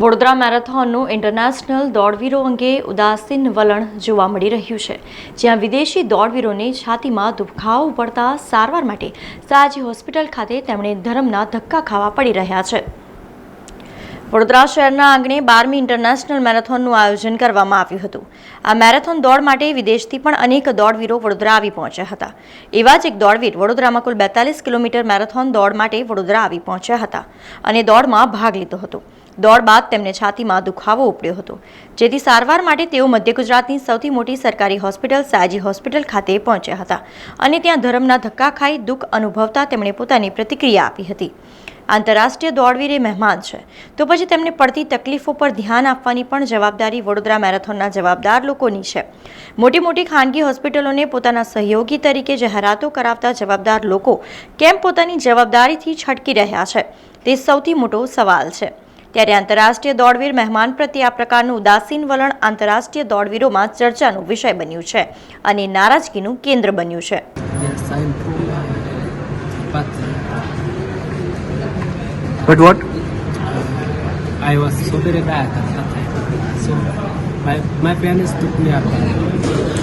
Vadodara મેરેથોનનું international દોડવીરો અંગે ઉદાસીન વલણ જોવા મળી રહ્યું છે. જ્યાં વિદેશી દોડવીરોને છાતીમાં દુખાવો પડતા સારવાર માટે સાજી હોસ્પિટલ ખાતે તેમણે ધર્મના ધક્કા ખાવા પડી રહ્યા છે. વડોદરા શહેરના આંગણે બારમી ઇન્ટરનેશનલ મેરેથોનનું આયોજન કરવામાં આવ્યું હતું. આ મેરેથોન દોડ માટે વિદેશથી પણ અનેક દોડવીરો વડોદરા આવી પહોંચ્યા હતા. એવા જ એક દોડવીર વડોદરામાં કુલ બેતાલીસ કિલોમીટર મેરેથોન દોડ માટે વડોદરા આવી પહોંચ્યા હતા અને દોડમાં ભાગ લીધો હતો. દોડ બાદ તેમને છાતીમાં દુખાવો ઉપડ્યો હતો. જેથી સારવાર માટે તેઓ મધ્ય ગુજરાતની સૌથી મોટી સરકારી હોસ્પિટલ, સાયજી હોસ્પિટલ ખાતે પહોંચ્યા હતા અને ત્યાં ધર્મના ધક્કા ખાઈ દુઃખ અનુભવતા તેમણે પોતાની પ્રતિક્રિયા આપી હતી. આંતરરાષ્ટ્રીય દોડવીર મહેમાન છે. તો પછી તેમને પડતી તકલીફો પર ધ્યાન આપવાની પણ જવાબદારી વડોદરા મેરેથોનના જવાબદાર લોકોની છે. મોટી મોટી ખાનગી હોસ્પિટલોને પોતાના સહયોગી તરીકે જાહેરાતો કરાવતા જવાબદાર લોકો કેમ પોતાની જવાબદારીથી છટકી રહ્યા છે? તે સૌથી મોટો સવાલ છે. ત્યારે આંતરરાષ્ટ્રીય દોડવીર મહેમાન પ્રત્યે આ પ્રકારનું ઉદાસીન વલણ આંતરરાષ્ટ્રીય દોડવીરોમાં ચર્ચાનો વિષય બન્યું છે અને નારાજગીનું કેન્દ્ર બન્યું છે but what? I was so very bad at that time. So my, my parents took me up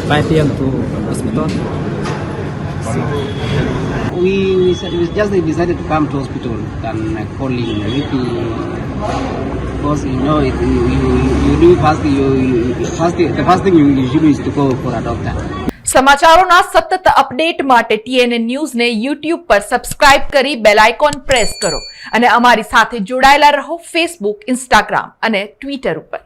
5 p.m. to hospital. So, we, we, said, we just decided to come to hospital than uh, calling VP because you know it, you, you, you do first you, you first the first thing you should do is to go for a doctor. સમાચારોના સતત update માટે TNA ન્યૂઝને YouTube પર subscribe કરી bell icon press કરો અને અમારી સાથે જોડાયેલા રહો ફેસબુક ઇન્સ્ટાગ્રામ અને ટ્વિટર ઉપર